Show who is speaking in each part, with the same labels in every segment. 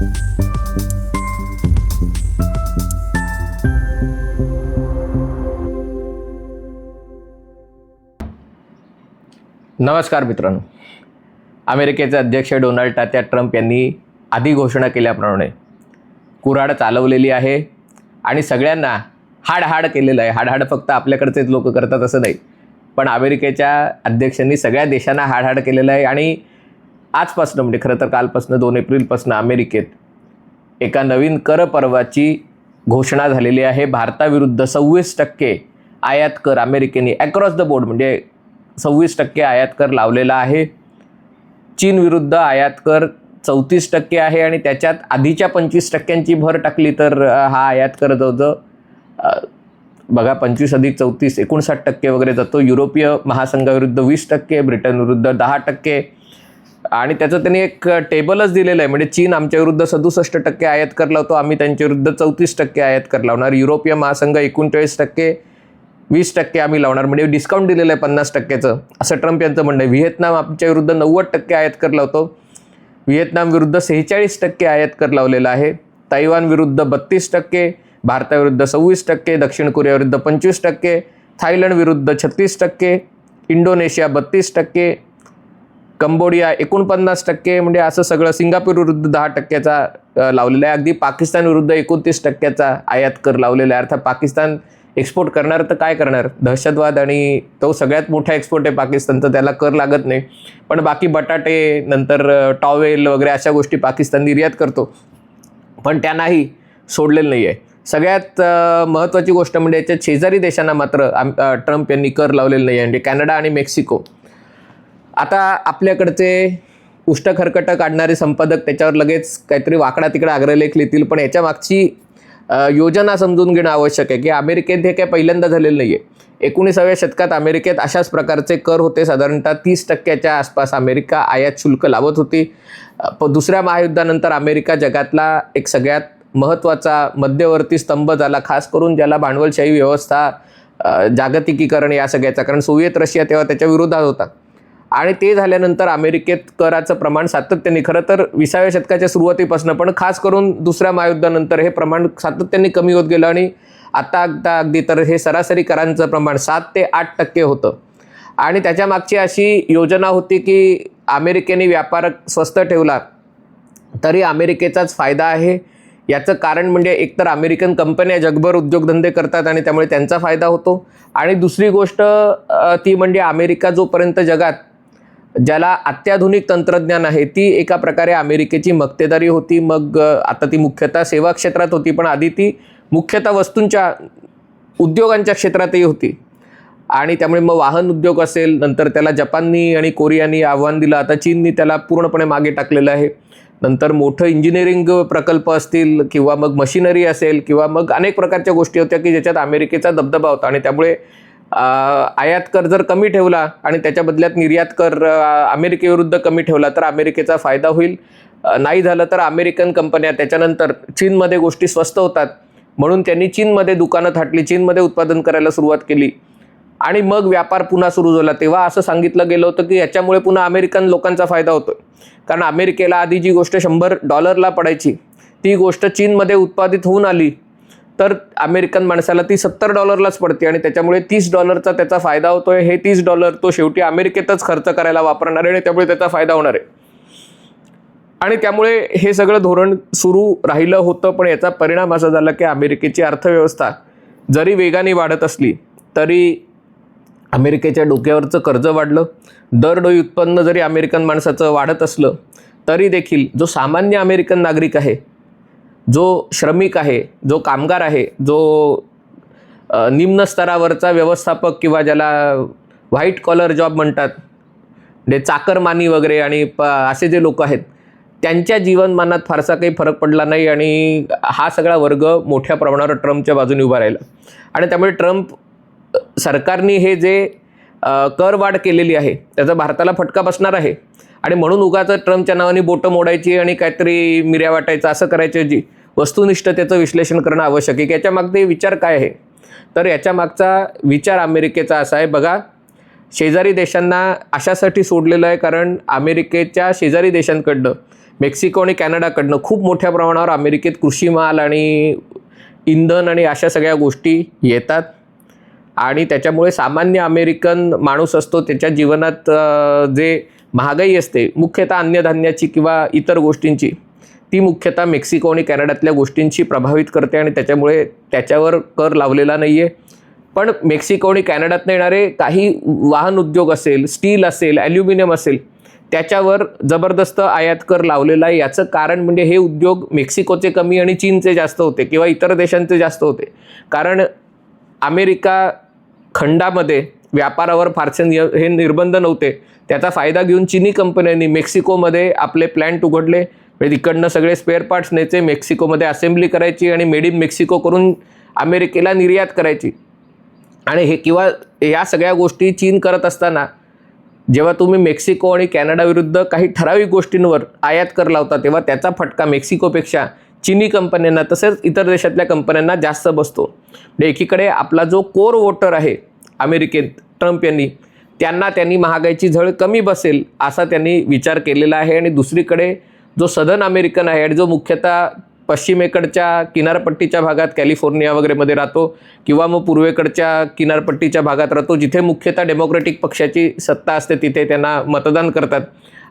Speaker 1: नमस्कार मित्रांनो. अमेरिकेचे अध्यक्ष डोनाल्ड टात्या ट्रम्प यांनी आधी घोषणा केल्याप्रमाणे कुऱ्हाड चालवलेली आहे आणि सगळ्यांना हाडहाड केलेलं आहे. हाडहाड फक्त आपल्याकडचेच लोक करतात असं नाही पण अमेरिकेच्या अध्यक्षांनी सगळ्या देशांना हाडहाड केलेलं आहे आणि आजपासनं म्हणजे खरं तर कालपासनं दोन एप्रिलपासनं अमेरिकेत एका नवीन कर पर्वाची घोषणा झालेली आहे. भारताविरुद्ध सव्वीस टक्के आयात कर अमेरिकेने अक्रॉस द बोर्ड म्हणजे सव्वीस टक्के आयात कर लावलेला आहे. चीनविरुद्ध आयात कर चौतीस टक्के आहे आणि त्याच्यात आधीच्या पंचवीस टक्क्यांची भर टाकली तर हा आयात कर जवळजवळ बघा पंचवीस अधिक चौतीस एकोणसाठ टक्के वगैरे जातो. युरोपीय महासंघाविरुद्ध वीस टक्के ब्रिटनविरुद्ध दहा टक्के आणि त्याचं त्यांनी एक टेबलच दिलेलं आहे. म्हणजे चीन आमच्या विरुद्ध सदुसष्ट टक्के आयात कर लावतो आम्ही त्यांच्या विरुद्ध चौतीस टक्के आयात कर लावणार. युरोपीय महासंघ एकोणचाळीस टक्के वीस टक्के आम्ही लावणार. म्हणजे डिस्काउंट दिलेलं आहे पन्नास टक्क्याचं. असं ट्रम्प यांचं म्हणणं आहे. व्हिएतनाम आमच्या विरुद्ध नव्वद टक्के आयात कर लावतो. व्हिएतनाम विरुद्ध सेहेचाळीस टक्के आयात कर लावलेला आहे. तैवान विरुद्ध बत्तीस टक्के भारताविरुद्ध सव्वीस टक्के दक्षिण कोरियाविरुद्ध पंचवीस टक्के थायलंड विरुद्ध छत्तीस टक्के इंडोनेशिया बत्तीस टक्के कंबोडिया एकोणपन्नास टक्के म्हणजे असं सगळं सिंगापूर विरुद्ध दहा टक्क्याचा लावलेला आहे. अगदी पाकिस्तान विरुद्ध एकोणतीस टक्क्याचा आयात कर लावलेला आहे. अर्थात पाकिस्तान एक्सपोर्ट करणार तर काय करणार? दहशतवाद आणि तो सगळ्यात मोठा एक्सपोर्ट आहे पाकिस्तानचा त्याला कर लागत नाही. पण बाकी बटाटे नंतर टॉवेल वगैरे अशा गोष्टी पाकिस्तान निर्यात करतो. पण त्यांनाही सोडलेलं नाही आहे सगळ्यात महत्त्वाची गोष्ट म्हणजे याच्या शेजारी देशांना मात्र आम- ट्रम्प यांनी कर लावलेलं नाही आहे म्हणजे कॅनडा आणि मेक्सिको. आता आपल्याकडचे उष्टखरकटं काढणारे संपादक त्याच्यावर लगेच काहीतरी वाकडा तिकडा अग्रलेख लिहितील पण याच्या मागची योजना समजून घेणं आवश्यक आहे की अमेरिकेत हे काय पहिल्यांदा झालेलं नाही आहे एकोणीसाव्या शतकात अमेरिकेत अशाच प्रकारचे कर होते साधारणतः तीस टक्क्याच्या आसपास अमेरिका आयात शुल्क लावत होती. प दुसऱ्या महायुद्धानंतर अमेरिका जगातला एक सगळ्यात महत्त्वाचा मध्यवर्ती स्तंभ झाला खास करून ज्याला भांडवलशाही व्यवस्था जागतिकीकरण या सगळ्याचा कारण सोव्हिएत रशिया तेव्हा त्याच्या विरोधात होता. आणि ते झाल्यानंतर अमेरिकेत कराचं प्रमाण सातत्याने खरं तर विसाव्या शतकाच्या सुरुवातीपासून पण खास करून दुसऱ्या महायुद्धानंतर हे प्रमाण सातत्याने कमी होत गेलं आणि आता आता अगदी तर हे सरासरी करांचं प्रमाण सात ते आठ टक्के होतं. आणि त्याच्या मागची अशी योजना होती की अमेरिकेने व्यापार स्वस्त ठेवला तरी अमेरिकेचाच फायदा आहे. याचं कारण म्हणजे एकतर अमेरिकन कंपन्या जगभर उद्योगधंदे करतात आणि त्यामुळे त्यांचा फायदा होतो. आणि दुसरी गोष्ट ती म्हणजे अमेरिका जोपर्यंत जगात ज्याला अत्याधुनिक तंत्रज्ञान आहे ती एका प्रकारे अमेरिकेची मक्तेदारी होती. मग आता ती मुख्यतः सेवा क्षेत्रात होती पण आधी ती मुख्यतः वस्तूंच्या उद्योगांच्या क्षेत्रातही होती. आणि त्यामुळे मग वाहन उद्योग असेल नंतर त्याला जपाननी आणि कोरियानी आव्हान दिलं. आता चीननी त्याला पूर्णपणे मागे टाकलेलं आहे. नंतर मोठं इंजिनिअरिंग प्रकल्प असतील किंवा मग मशिनरी असेल किंवा मग अनेक प्रकारच्या गोष्टी होत्या की ज्याच्यात अमेरिकेचा दबदबा होता. आणि त्यामुळे आयात कर जर कमी ठेवला आणि त्याच्या बदल्यात निर्यात कर अमेरिकेविरुद्ध कमी ठेवला तर अमेरिकेचा फायदा होईल. नाही झालं तर अमेरिकन कंपन्या त्याच्यानंतर चीनमध्ये गोष्टी स्वस्त होतात. म्हणून त्यांनी चीनमध्ये दुकानं थाटली चीनमध्ये उत्पादन करायला सुरुवात केली. आणि मग व्यापार पुन्हा सुरू झाला. तेव्हा असं सांगितलं गेलं होतं की याच्यामुळे पुन्हा अमेरिकन लोकांचा फायदा होतो कारण अमेरिकेला आधी जी गोष्ट शंभर डॉलरला पडायची ती गोष्ट चीनमध्ये उत्पादित होऊन आली. तर अमेरिकन माणसाला ती सत्तर डॉलरलाच पडते आणि त्याच्यामुळे तीस डॉलरचा त्याचा फायदा होतोय. हे तीस डॉलर तो शेवटी अमेरिकेतच खर्च करायला वापरणार आहे आणि त्यामुळे त्याचा फायदा होणार आहे. आणि त्यामुळे हे सगळं धोरण सुरू राहिलं होतं पण याचा परिणाम असा झाला की अमेरिकेची अर्थव्यवस्था जरी वेगाने वाढत असली तरी अमेरिकेच्या डोक्यावरचं कर्ज वाढलं. दरडोई उत्पन्न जरी अमेरिकन माणसाचं वाढत असलं तरी देखील जो सामान्य अमेरिकन नागरिक आहे जो श्रमिक आहे जो कामगार आहे जो निम्न स्तरावरचा व्यवस्थापक किंवा ज्याला व्हाईट कॉलर जॉब म्हणतात म्हणजे चाकरमानी वगैरे आणि प असे जे लोक आहेत त्यांच्या जीवनमानात फारसा काही फरक पडला नाही आणि हा सगळा वर्ग मोठ्या प्रमाणावर ट्रम्पच्या बाजूने उभा राहिला. आणि त्यामुळे ट्रम्प सरकारने हे जे करवाढ केलेली आहे त्याचा भारताला फटका बसणार आहे. आणि म्हणून उगाच ट्रम्पच्या नावाने बोटं मोडायची आणि काहीतरी मिऱ्या वाटायचं असं करायच्याऐवजी वस्तुनिष्ठतेचं विश्लेषण करणं आवश्यक आहे. की याच्या मागचे विचार काय आहे? तर याच्या मागचा विचार अमेरिकेचा असा आहे. बघा शेजारी देशांना अशासाठी सोडलेलं आहे कारण अमेरिकेच्या शेजारी देशांकडनं मेक्सिको आणि कॅनडाकडनं खूप मोठ्या प्रमाणावर अमेरिकेत कृषी माल आणि इंधन आणि अशा सगळ्या गोष्टी येतात. आणि त्याच्यामुळे सामान्य अमेरिकन माणूस असतो त्याच्या जीवनात जे महागाई असते मुख्यतः अन्नधान्याची किंवा इतर गोष्टींची ती मुख्यतः मेक्सिको आणि कॅनडातल्या गोष्टींशी प्रभावित करते आणि त्याच्यामुळे त्याच्यावर कर लावलेला नाही आहे पण मेक्सिको आणि कॅनडातनं येणारे काही वाहन उद्योग असेल स्टील असेल ॲल्युमिनियम असेल त्याच्यावर जबरदस्त आयात कर लावलेला आहे. याचं कारण म्हणजे हे उद्योग मेक्सिकोचे कमी आणि चीनचे जास्त होते किंवा इतर देशांचे जास्त होते. कारण अमेरिका खंडामध्ये व्यापारावर फारसे निय हे निर्बंध नव्हते. त्याचा फायदा घेऊन चिनी कंपन्यांनी मेक्सिकोमध्ये आपले प्लॅन्ट उघडले. म्हणजे तिकडनं सगळे स्पेअर पार्ट्स न्यायचे मेक्सिकोमध्ये असेंब्ली करायची आणि मेड इन मेक्सिको करून अमेरिकेला निर्यात करायची. आणि हे किंवा या सगळ्या गोष्टी चीन करत असताना जेव्हा तुम्ही मेक्सिको आणि कॅनडा विरुद्ध काही ठराविक गोष्टींवर आयात कर लावता तेव्हा त्याचा फटका मेक्सिकोपेक्षा चिनी कंपन्यांना तसेच इतर देशातल्या कंपन्यांना जास्त बसतो. म्हणजे एकीकडे आपला जो कोर वोटर आहे अमेरिकेत ट्रम्प यांनी त्यांना त्यांनी महागाईची झळ कमी बसेल असा त्यांनी विचार केलेला आहे. आणि दुसरीकडे जो सदर्न अमेरिकन आहे आणि जो मुख्यतः पश्चिमेकडच्या किनारपट्टीच्या भागात कॅलिफोर्निया वगैरेमध्ये राहतो किंवा मग पूर्वेकडच्या किनारपट्टीच्या भागात राहतो जिथे मुख्यतः डेमोक्रेटिक पक्षाची सत्ता असते तिथे त्यांना मतदान करतात.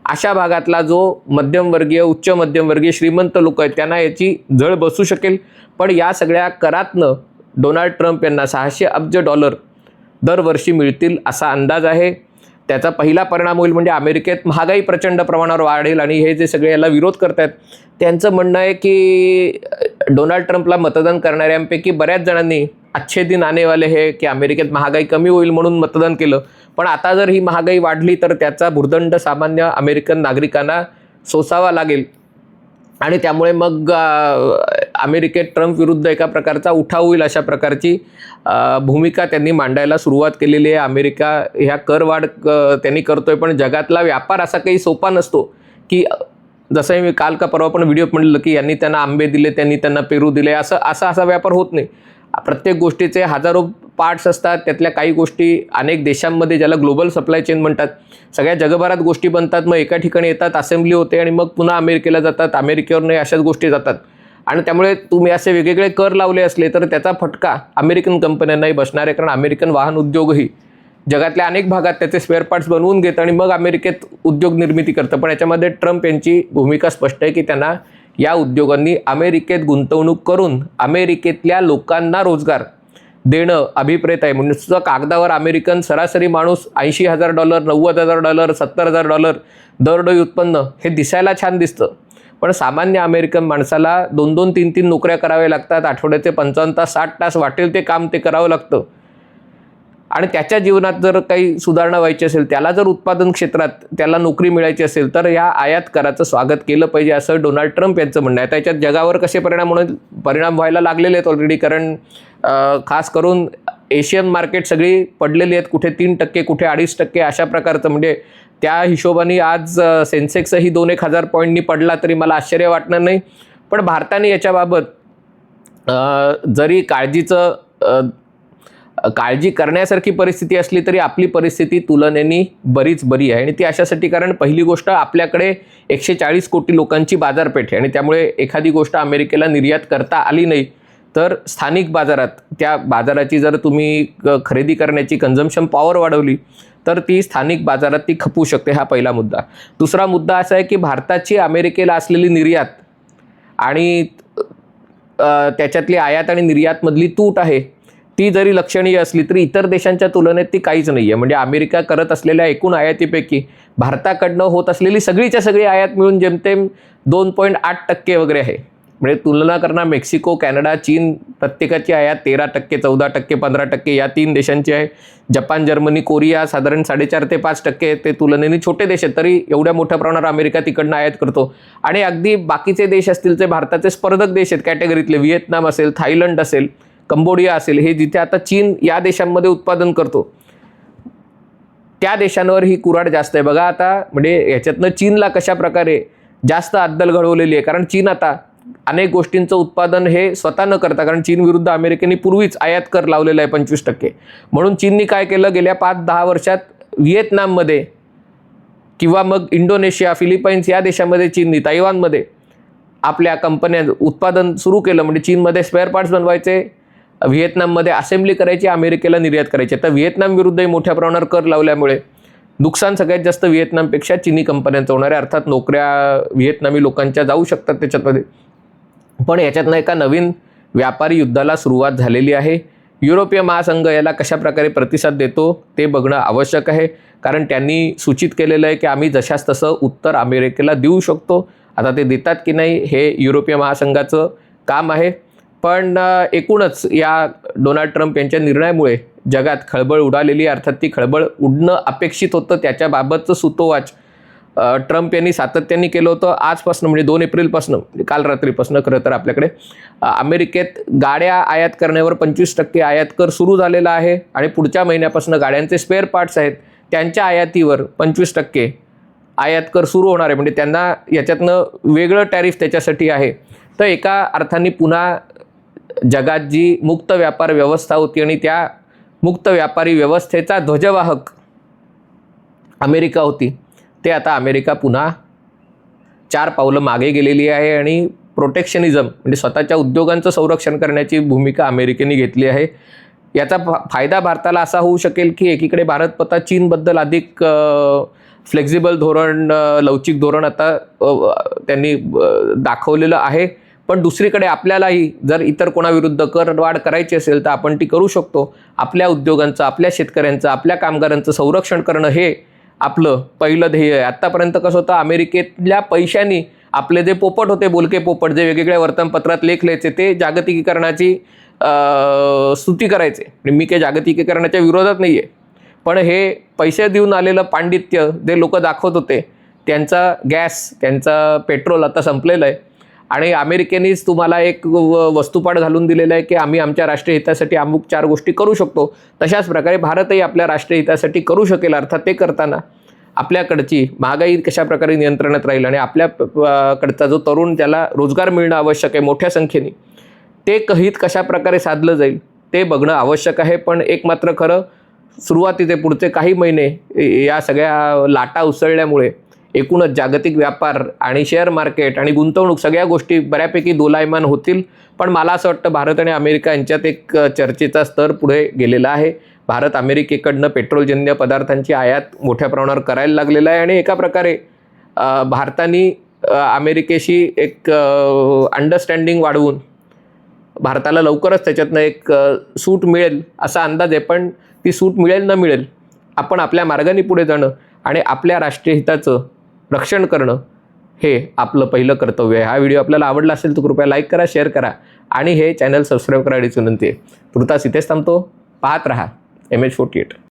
Speaker 1: अशा भागातला जो मध्यमवर्गीय उच्च मध्यमवर्गीय श्रीमंत लोक आहेत त्यांना याची झळ बसू शकेल. पण या सगळ्या करातनं डोनाल्ड ट्रम्प यांना सहाशे अब्ज डॉलर दरवर्षी मिळतील असा अंदाज आहे. त्याचा पहिला परिणाम होईल म्हणजे अमेरिकेत महागाई प्रचंड प्रमाणावर वाढेल आणि हे जे सगळे याला विरोध करत आहेत त्यांचं म्हणणं आहे की डोनाल्ड ट्रम्पला मतदान करणाऱ्यांपैकी बऱ्याच जणांनी अच्छे दिन आनेवाले हे की अमेरिकेत महागाई कमी होईल म्हणून मतदान केलं. पण आता जर ही महागाई वाढली तर त्याचा भुर्दंड सामान्य अमेरिकन नागरिकांना सोसावा लागेल. आणि त्यामुळे मग अमेरिकेत ट्रम्प विरुद्ध एका प्रकारचा उठाव होईल अशा प्रकारची भूमिका त्यांनी मांडायला सुरुवात केलेली आहे. अमेरिका ह्या करवाढ क- त्यांनी करतोय पण जगातला व्यापार असा काही सोपा नसतो की जसं मी काल का परवा पण व्हिडिओ म्हणलं की यांनी त्यांना आंबे दिले त्यांनी त्यांना पेरू दिले असं असा असा व्यापार होत नाही. प्रत्येक गोष्टीचे हजारो पार्ट्स असतात त्यातल्या काही गोष्टी अनेक देशांमध्ये ज्याला ग्लोबल सप्लाय चेन म्हणतात सगळ्या जगभरात गोष्टी बनतात मग एका ठिकाणी येतात असेंब्ली होते आणि मग पुन्हा अमेरिकेला जातात अमेरिकेवर नाही अशाच गोष्टी जातात. आणि त्यामुळे तुम्ही असे वेगवेगळे कर लावले असले तर त्याचा फटका अमेरिकन कंपन्यांनाही बसणार आहे कारण अमेरिकन वाहन उद्योगही जगातल्या अनेक भागात त्याचे स्पेअर पार्ट्स बनवून घेतं आणि मग अमेरिकेत उद्योग निर्मिती करतं. पण याच्यामध्ये ट्रम्प यांची भूमिका स्पष्ट आहे की त्यांना या उद्योगांनी अमेरिकेत गुंतवणूक करून अमेरिकेतल्या लोकांना रोजगार देणं अभिप्रेत आहे. म्हणजे सुद्धा कागदावर अमेरिकन सरासरी माणूस ऐंशी हजार डॉलर नव्वद हजार डॉलर सत्तर हजार डॉलर दरडोई उत्पन्न हे दिसायला छान दिसतं. पण सामान्य अमेरिकन माणसाला दोन दोन तीन तीन नोकऱ्या कराव्या लागतात. आठवड्याचे पंचावन्न तास साठ तास वाटेल ते काम ते करावं लागतं. आणि त्याच्या जीवनात जर काही सुधारणा व्हायची असेल त्याला जर उत्पादन क्षेत्रात त्याला नोकरी मिळायची असेल तर या आयात कराचं स्वागत केलं पाहिजे असं डोनाल्ड ट्रम्प यांचं म्हणणं आहे. त्याच्यात जगावर कसे परिणाम म्हणून परिणाम व्हायला लागलेले आहेत ऑलरेडी कारण खास करून एशियन मार्केट सगळी पडलेली आहेत. कुठे तीन टक्के कुठे अडीच टक्के अशा प्रकारचं म्हणजे त्या हिशोबाने आज सेन्सेक्सही दोन एक हजार पॉईंटनी पडला तरी मला आश्चर्य वाटणार नाही. पण भारताने याच्याबाबत जरी काळजीचं काळजी करण्यासारखी परिस्थिती असली तरी आपली परिस्थिती तुलनेने बरीच बरी आहे. आणि ती अशासाठी कारण पहिली गोष्ट आपल्याकडे एकशे चाळीस कोटी लोकांची बाजारपेठ आहे आणि त्यामुळे एखादी गोष्ट अमेरिकेला निर्यात करता आली नाही तर स्थानिक बाजारात त्या बाजाराची जर तुम्ही क- खरेदी करण्याची कन्झम्शन पॉवर वाढवली तर ती स्थानिक बाजारात ती खपू शकते हा पहिला मुद्दा. दुसरा मुद्दा असा आहे की भारताची अमेरिकेला असलेली निर्यात आणि त्याच्यातली आयात आणि निर्यातमधली तूट आहे ती जरी लक्षणीय असली तरी इतर देशांच्या तुलनेत ती काहीच नाही आहे म्हणजे अमेरिका करत असलेल्या एकूण आयातीपैकी भारताकडनं होत असलेली सगळीच्या सगळी आयात मिळून जेमतेम दोन पॉईंट आठ टक्के वगैरे आहे. म्हणजे तुलना करणार मेक्सिको कॅनडा चीन प्रत्येकाची आयात तेरा टक्के चौदा टक्के पंधरा टक्के या तीन देशांची आहे. जपान जर्मनी कोरिया साधारण साडेचार ते पाच टक्के ते तुलनेने छोटे देश आहेत. तरी एवढ्या मोठ्या प्रमाणावर अमेरिका तिकडनं आयात करतो. आणि अगदी बाकीचे देश असतील ते भारताचे स्पर्धक देश आहेत कॅटेगरीतले व्हिएतनाम असेल थायलंड असेल कंबोडिया असेल हे जिथे आता चीन या देशांमध्ये उत्पादन करतो त्या देशांवर ही कुराड जास्त आहे. बघा आता म्हणजे याच्यातनं चीनला कशा प्रकारे जास्त अद्दल घडवलेली आहे. कारण चीन आता अनेक गोष्टींचं उत्पादन हे स्वतः न करता कारण चीन विरुद्ध अमेरिकेने पूर्वीच आयात कर लावलेला आहे पंचवीस टक्के. म्हणून चीननी काय केलं? गेल्या पाच दहा वर्षात व्हिएतनाममध्ये किंवा मग इंडोनेशिया फिलिपाईन्स या देशामध्ये चीननी तैवानमध्ये आपल्या कंपन्या उत्पादन सुरू केलं. म्हणजे चीनमध्ये स्पेअर पार्ट्स बनवायचे व्हिएतनाममध्ये असेंब्ली करायची अमेरिकेला निर्यात करायची. तर व्हिएतनाम विरुद्धही मोठ्या प्रमाणावर कर लावल्यामुळे नुकसान सगळ्यात जास्त व्हिएतनामपेक्षा चीनी कंपन्यांचं होणार आहे. अर्थात नोकऱ्या व्हिएतनामी लोकांच्या जाऊ शकतात त्याच्यामध्ये. पण याच्यातनं एका नवीन व्यापारी युद्धाला सुरुवात झालेली आहे. युरोपीय महासंघ याला कशा प्रकारे प्रतिसाद देतो ते बघणं आवश्यक आहे. कारण त्यांनी सूचित केलेलं आहे की आम्ही जशास तसं उत्तर अमेरिकेला देऊ शकतो. आता ते देतात की नाही हे युरोपीय महासंघाचं काम आहे. पण एकूणच या डोनाल्ड ट्रम्प यांच्या निर्णयामुळे जगात खळबळ उडालेली अर्थात ती खळबळ उडणं अपेक्षित होतं. त्याच्याबाबतचं सुतोवाच ट्रम्प यांनी सातत्याने केलं होतं आजपासून म्हणजे दोन एप्रिलपासून म्हणजे काल रात्रीपासून खरं तर आपल्याकडे. अमेरिकेत गाड्या आयात करण्यावर पंचवीस टक्के आयात कर सुरू झालेला आहे आणि पुढच्या महिन्यापासून गाड्यांचे स्पेअर पार्ट्स आहेत त्यांच्या आयातीवर पंचवीस टक्के आयात कर सुरू होणार आहे. म्हणजे त्यांना याच्यातनं वेगळं टॅरिफ त्याच्यासाठी आहे. तर एका अर्थाने पुन्हा जगात जी मुक्त व्यापार व्यवस्था होती आणि त्या मुक्त व्यापारी व्यवस्थेचा ध्वजवाहक अमेरिका होती. ते आता अमेरिका पुन्हा चार पावलं मागे गेलेली आहे आणि प्रोटेक्शनिझम म्हणजे स्वतःच्या उद्योगांचं संरक्षण करण्याची भूमिका अमेरिकेने घेतली आहे. याचा फायदा भारताला असा होऊ शकेल की एकीकडे भारत पता चीनबद्दल अधिक फ्लेक्झिबल धोरण लवचिक धोरण आता त्यांनी दाखवलेलं आहे. पण दुसरीकडे आपल्यालाही जर इतर कोणाविरुद्ध करवाढ करायची असेल तर आपण ती करू शकतो. आपल्या उद्योगांचं आपल्या शेतकऱ्यांचं आपल्या कामगारांचं संरक्षण करणं हे आपलं पहिलं ध्येय आहे. आत्तापर्यंत कसं होतं अमेरिकेतल्या पैशांनी आपले जे पोपट होते बोलके पोपट जे वेगवेगळ्या वर्तमानपत्रात लेख लिहायचे ते जागतिकीकरणाची स्तुती करायचे. आणि मी काही जागतिकीकरणाच्या विरोधात नाही आहे पण हे पैसे देऊन आलेलं पांडित्य जे लोक दाखवत होते त्यांचा गॅस त्यांचा पेट्रोल आता संपलेलं आहे. आणि अमेरिकेनेच तुम्हाला एक व- वस्तुपाठ घालून दिलेलं आहे की आम्ही आमच्या राष्ट्रीय हितासाठी अमुक चार गोष्टी करू शकतो. तशाच प्रकारे भारतही आपल्या राष्ट्रहितासाठी करू शकेल अर्थात ते करताना. आपल्याकडची महागाई कशा प्रकारे नियंत्रणात राहील आणि आपल्या कडचा जो तरुण त्याला रोजगार मिळणं आवश्यक आहे मोठ्या संख्येने ते कहित कशा प्रकारे साधलं जाईल ते बघणं आवश्यक आहे. पण एक मात्र खरं सुरुवातीचे पुढचे काही महिने या सगळ्या लाटा उसळल्यामुळे एकूणच जागतिक व्यापार आणि शेअर मार्केट आणि गुंतवणूक सगळ्या गोष्टी बऱ्यापैकी दोलायमान होतील. पण मला असं वाटतं भारत आणि अमेरिका यांच्यात एक चर्चेचा स्तर पुढे गेलेला आहे. भारत अमेरिकेकडनं पेट्रोलजन्य पदार्थांची आयात मोठ्या प्रमाणावर करायला लागलेला आहे आणि एका प्रकारे भारताने अमेरिकेशी एक अंडरस्टँडिंग वाढवून भारताला लवकरच त्याच्यातनं एक सूट मिळेल असा अंदाज आहे. पण ती सूट मिळेल न मिळेल आपण आपल्या मार्गाने पुढे जाणं आणि आपल्या राष्ट्रीय हिताचं रक्षण करणं हे आपलं पहिलं कर्तव्य आहे. हा व्हिडिओ आपल्याला आवडला असेल तर कृपया लाईक करा शेअर करा आणि हे चॅनल सबस्क्राईब करायची विनंती आहे. तुर्तास इथेच थांबतो. पाहत रहा. M H forty eight